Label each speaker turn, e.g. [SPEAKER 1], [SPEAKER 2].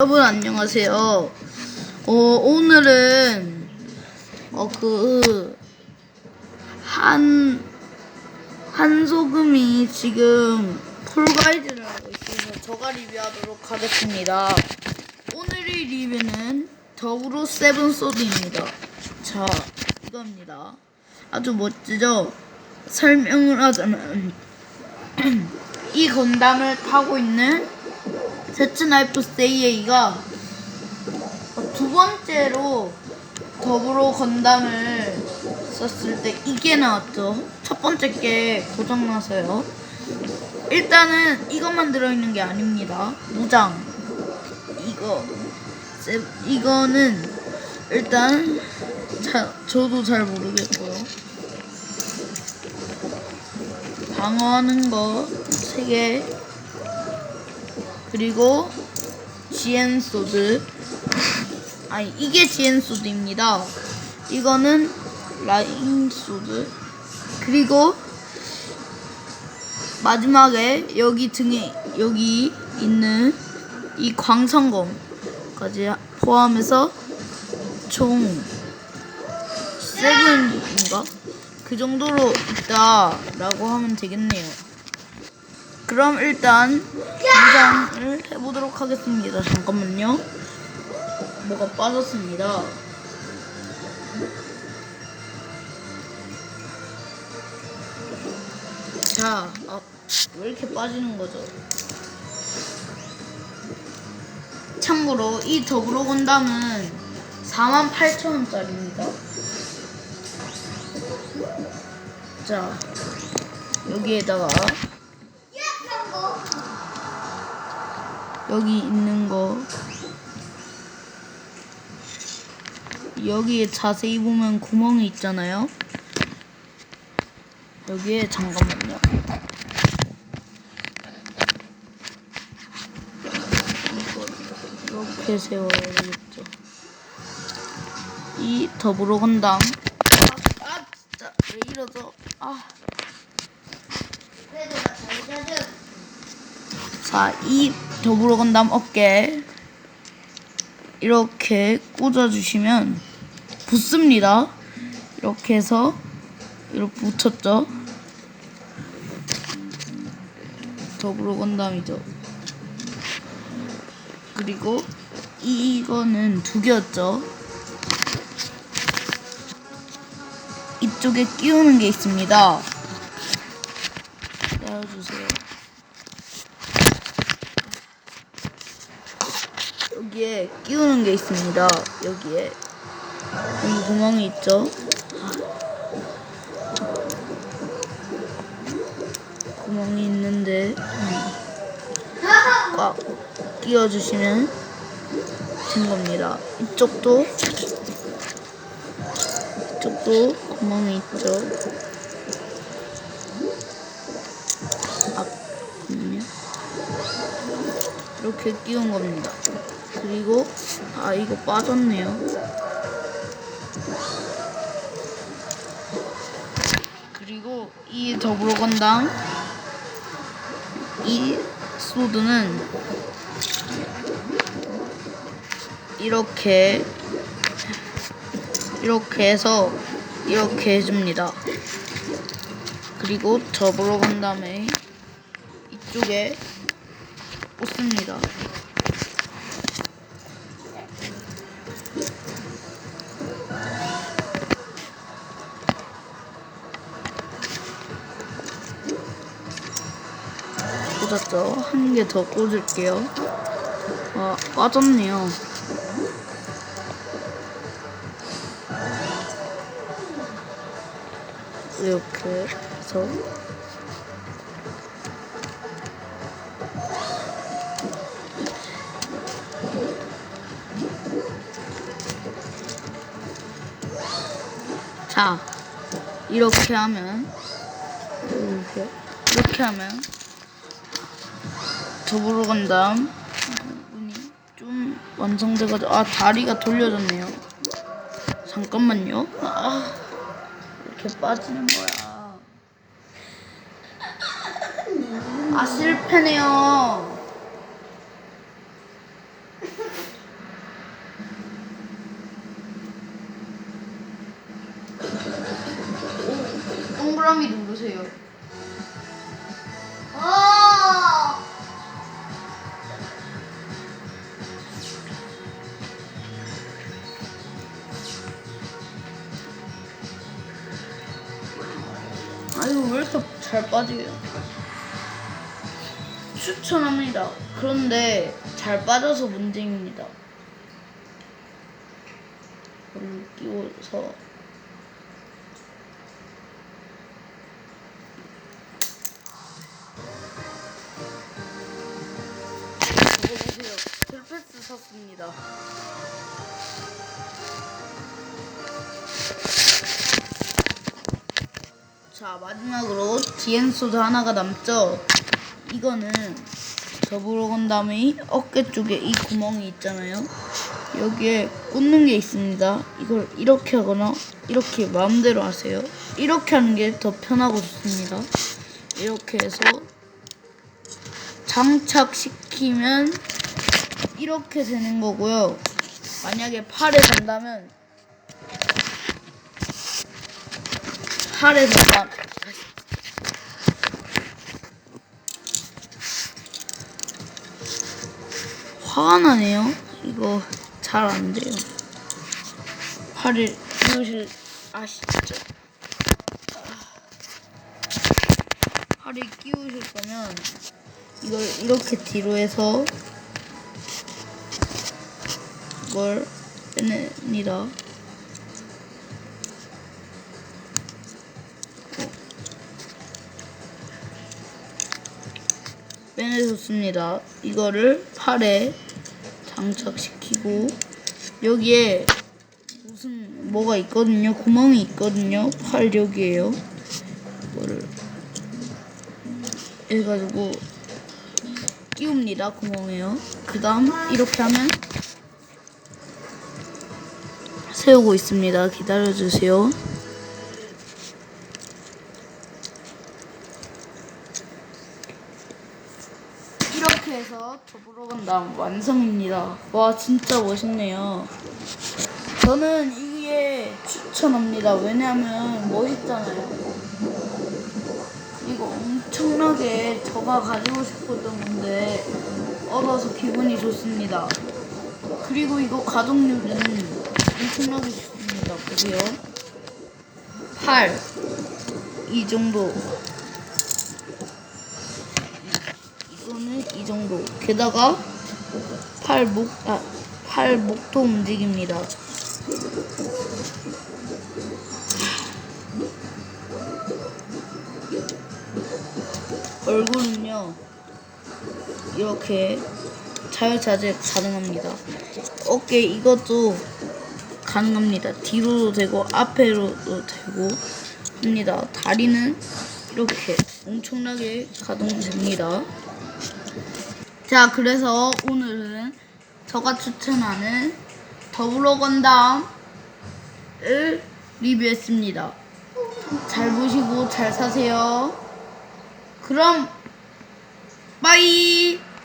[SPEAKER 1] 여러분 안녕하세요. 어, 오늘은 어 그 한 한소금이 지금 폴가이드를 하고 있어서 저가 리뷰하도록 하겠습니다. 오늘의 리뷰는 더블로 세븐 소드입니다. 자 이겁니다. 아주 멋지죠? 설명을 하자면 이 건담을 타고 있는 제츠나이프 세이에이가 두 번째로 더불어 건담을 썼을 때 이게 나왔죠. 첫 번째 게 고장나서요. 일단은 이것만 들어있는 게 아닙니다. 무장. 이거. 세- 이거는 일단 자, 저도 잘 모르겠고요. 방어하는 거 3개. 그리고 지엔 소드. 아니 이게 지엔 소드입니다. 이거는 라인 소드. 그리고 마지막에 여기 등에 여기 있는 이 광선검까지 포함해서 총 세븐인가? 그 정도로 있다라고 하면 되겠네요. 그럼 일단 등장을 해보도록 하겠습니다. 잠깐만요. 뭐가 빠졌습니다. 자, 아, 왜 이렇게 빠지는 거죠? 참고로 이 더불어 건담은 48,000원짜리입니다. 자, 여기에다가 여기 있는 거 여기에 자세히 보면 구멍이 있잖아요. 여기에 잠깐만요. 이렇게 세워야 되겠죠. 이 더불어 건담. 아, 아 진짜 왜 이러죠? 아. 자, 이 더불어 건담 어깨 이렇게 꽂아주시면 붙습니다. 이렇게 해서 이렇게 붙였죠. 더불어 건담이죠. 그리고 이거는 두 개였죠. 이쪽에 끼우는 게 있습니다. 내려주세요. 여기에 끼우는 게 있습니다. 여기에 여기 구멍이 있죠. 구멍이 있는데 꽉 끼워주시면 된 겁니다. 이쪽도 이쪽도 구멍이 있죠. 아, 잠깐만요. 이렇게 끼운 겁니다. 그리고 아 이거 빠졌네요. 그리고 이 건담 이 소드는 이렇게 이렇게 해서 이렇게 해줍니다. 그리고 더불어 건담에 이쪽에 꽂습니다. 꽂았죠? 한 개 더 꽂을게요. 아, 빠졌네요. 이렇게 해서 자, 이렇게 하면 이렇게 이렇게 하면 더불어 건담 부분이 좀 완성돼가지고 아 다리가 돌려졌네요. 잠깐만요. 아 이렇게 빠지는 거야. 아 실패네요. 잘 빠져요? 추천합니다. 그런데 잘 빠져서 문제입니다. 이걸 끼워서 이거 보세요. 텔패스 샀습니다. 자 마지막으로 디엔소드 하나가 남죠. 이거는 더불어 건 다음에 어깨 쪽에 이 구멍이 있잖아요. 여기에 꽂는 게 있습니다. 이걸 이렇게 하거나 이렇게 마음대로 하세요. 이렇게 하는 게 더 편하고 좋습니다. 이렇게 해서 장착시키면 이렇게 되는 거고요. 만약에 팔에 단다면 팔에 단다 화가 나네요. 이거 잘 안 돼요. 팔을 끼우실 아시죠? 팔을 끼우실 거면 이걸 이렇게 뒤로 해서 이걸 빼냅니다. 빼내줬습니다. 이거를 팔에 장착시키고 여기에 무슨 뭐가 있거든요. 구멍이 있거든요. 팔 여기에요. 이거를 해가지고 끼웁니다. 구멍에요. 그 다음 이렇게 하면 세우고 있습니다. 기다려주세요. 이렇게 해서 더불어 간다음 완성입니다. 와 진짜 멋있네요. 저는 이게 추천합니다. 왜냐면 멋있잖아요. 이거 엄청나게 저가 가지고 싶었던 건데 얻어서 기분이 좋습니다. 그리고 이거 가동률은 엄청나게 좋습니다. 보세요. 8. 이 정도. 이거는 이 정도. 게다가 팔 목, 아, 팔 목도 움직입니다. 얼굴은요, 이렇게 자유자재 가능합니다. 어깨 이것도 가능합니다. 뒤로도 되고, 앞에로도 되고, 합니다. 다리는 이렇게 엄청나게 가동됩니다. 자, 그래서 오늘은 제가 추천하는 더불어 건담을 리뷰했습니다. 잘 보시고 잘 사세요. 그럼 빠이